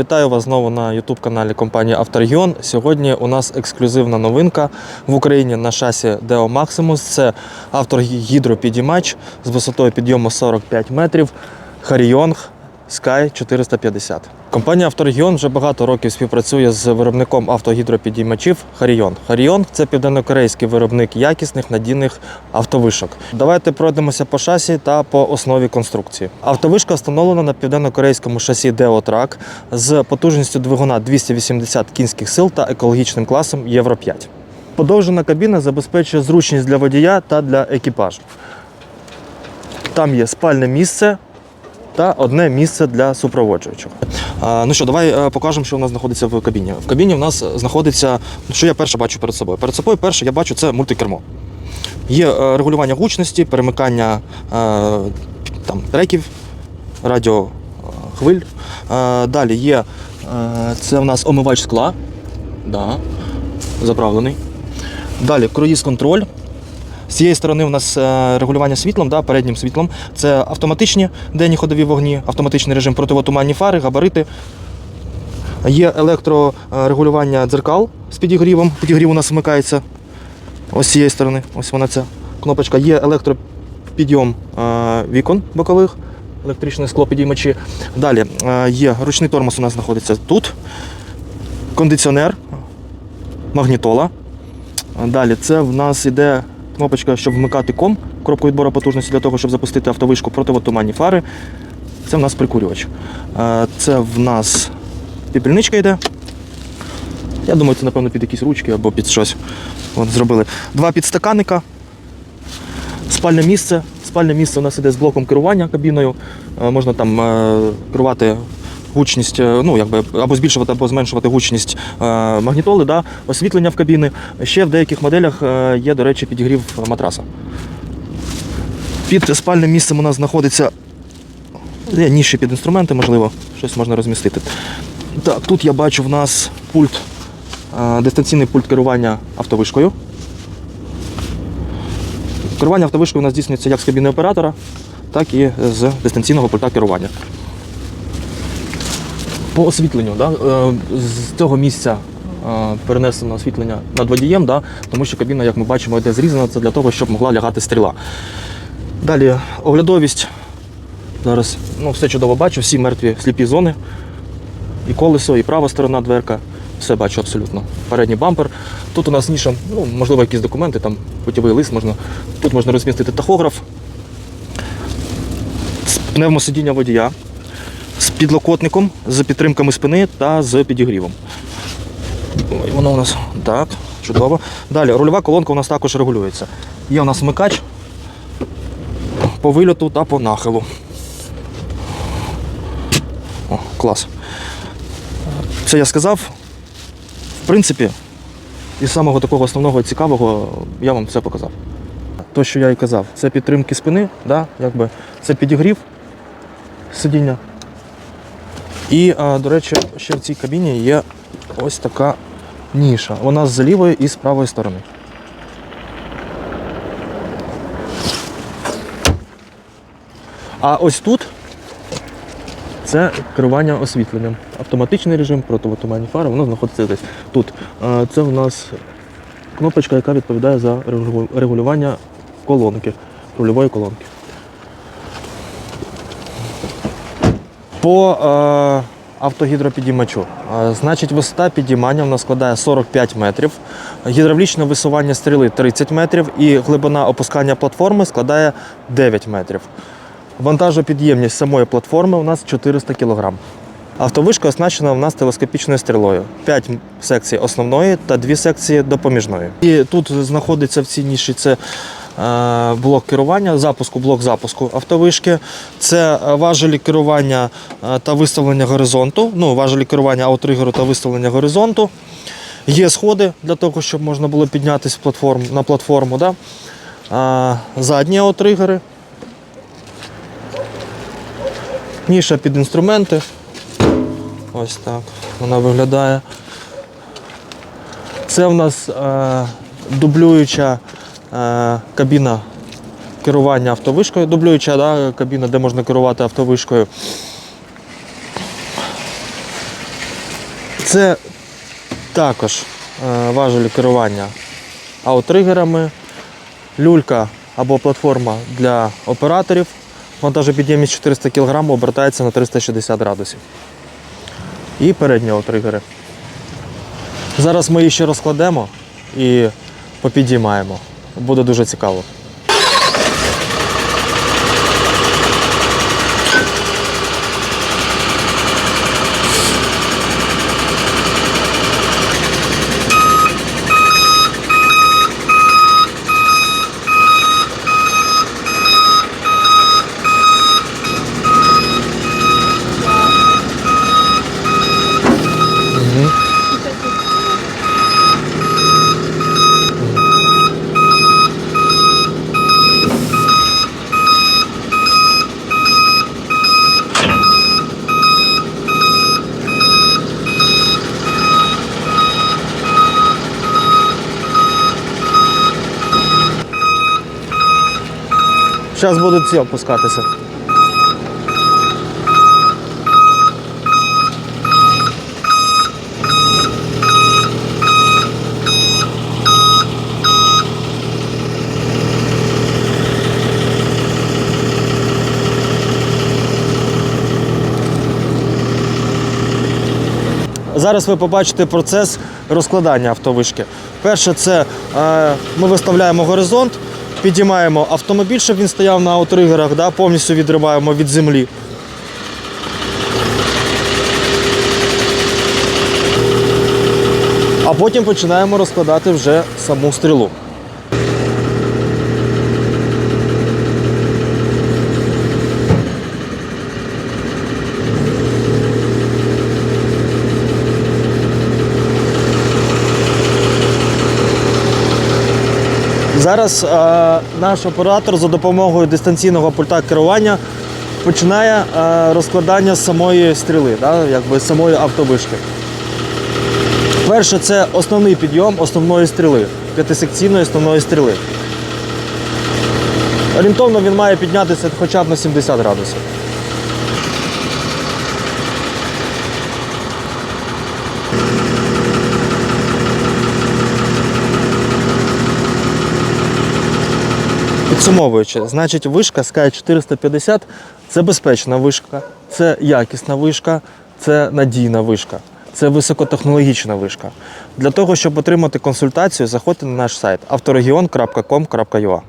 Вітаю вас знову на ютуб-каналі компанії Авторегіон. Сьогодні у нас ексклюзивна новинка в Україні на шасі Deo Maximus. Це автор-гідропідіймач з висотою підйому 45 метрів Harryong Sky 450. Компанія Авторегіон вже багато років співпрацює з виробником автогідропідіймачів Harryong. Harryong – це південнокорейський виробник якісних надійних автовишок. Давайте пройдемося по шасі та по основі конструкції. Автовишка встановлена на південнокорейському шасі DeoTrack з потужністю двигуна 280 кінських сил та екологічним класом Євро 5. Подовжена кабіна забезпечує зручність для водія та для екіпажу. Там є спальне місце та одне місце для супроводжуючого. Ну що, давай е, покажемо, що у нас знаходиться в кабіні. В кабіні у нас знаходиться, що я перше бачу перед собою. Перед собою перше я бачу це мультикермо. Є е, регулювання гучності, перемикання е, там, треків, радіо хвиль. Е, далі є це у нас омивач скла. Да, заправлений. Далі круїз-контроль. З цієї сторони у нас е, регулювання світлом, да, переднім світлом. Це автоматичні денні ходові вогні, автоматичний режим противотуманні фари, габарити. Є електрорегулювання дзеркал з підігрівом. Підігрів у нас вмикається ось з цієї сторони. Ось вона ця кнопочка. Є електропідйом е, вікон бокових, електричне скло підіймачі. Далі е, є ручний тормоз у нас знаходиться тут. Кондиціонер, магнітола. Далі це в нас іде кнопочка, щоб вмикати ком, коробку відбору потужності для того, щоб запустити автовишку противотуманні фари. Це в нас прикурювач. Е, Це в нас піпельничка йде. Я думаю, це, напевно, під якісь ручки або під щось От, зробили. Два підстаканника. Спальне місце. Спальне місце у нас іде з блоком керування кабіною. Е, Можна там е, керувати гучність, е, ну якби або збільшувати, або зменшувати гучність е, магнітоли, да? освітлення в кабіни. Ще в деяких моделях е, є, до речі, підігрів матраса. Під спальним місцем у нас знаходиться є ніші під інструменти, можливо, щось можна розмістити. Так, тут я бачу в нас пульт, дистанційний пульт керування автовишкою. Керування автовишкою у нас здійснюється як з кабіни оператора, так і з дистанційного пульта керування. По освітленню, да, е, з цього місця е, перенесено освітлення над водієм, да, тому що кабіна, як ми бачимо, йде зрізана, це для того, щоб могла лягати стріла. Далі оглядовість. Зараз ну, все чудово бачу, всі мертві сліпі зони. І колесо, і права сторона дверка. Все бачу абсолютно. Передній бампер. Тут у нас ніша, ну, можливо, якісь документи, там путівий лист можна. Тут можна розмістити тахограф, пневмосидіння водія, з підлокотником, з підтримками спини та з підігрівом. Ой, воно у нас так, чудово. Далі, рульова колонка у нас також регулюється. Є у нас вмикач по вильоту та по нахилу. О, клас. Це я сказав. В принципі, із самого такого основного цікавого я вам все показав. То, що я і казав, це підтримки спини, да, якби, це підігрів сидіння. І, до речі, ще в цій кабіні є ось така ніша. Вона з лівої і з правої сторони. А ось тут це керування освітленням. Автоматичний режим, противотуманні фари, воно знаходиться десь тут. Це в нас кнопочка, яка відповідає за регулювання колонки, рульової колонки. По е, автогідропідіймачу. Е, значить, висота підіймання в нас складає 45 метрів, гідравлічне висування стріли 30 метрів і глибина опускання платформи складає 9 метрів. Вантажопідємність самої платформи у нас 400 кг. Автовишка оснащена у нас телескопічною стрілою. 5 секцій основної та 2 секції допоміжної. І тут знаходиться в цій ніші це блок керування, запуску, блок запуску автовишки. Це е, важелі керування е, та виставлення горизонту. Ну, важелі керування аутригеру та виставлення горизонту. Є сходи для того, щоб можна було піднятися платформ, на платформу. Да? А, задні аутригери. Ніша під інструменти. Ось так вона виглядає. Це в нас е, дублююча е, кабіна керування автовишкою, дублююча да, кабіна, де можна керувати автовишкою. Це також е, важелі керування аутригерами, люлька або платформа для операторів. Вантажопідємність 400 кг обертається на 360 градусів. І передні аутригери. Зараз ми її ще розкладемо і попідіймаємо. Буде дуже цікаво. Зараз будуть ці опускатися. Зараз ви побачите процес розкладання автовишки. Перше, це е, ми виставляємо горизонт, підіймаємо автомобіль, щоб він стояв на отригерах, да, повністю відриваємо від землі. А потім починаємо розкладати вже саму стрілу. Зараз е, наш оператор за допомогою дистанційного пульта керування починає е, розкладання самої стріли, да, якби самої автовишки. Перше це основний підйом основної стріли, п'ятисекційної основної стріли. Орієнтовно він має піднятися хоча б на 70 градусів. Підсумовуючи, значить, вишка Sky 450 це безпечна вишка, це якісна вишка, це надійна вишка, це високотехнологічна вишка. Для того, щоб отримати консультацію, заходьте на наш сайт авторегіон.com.ua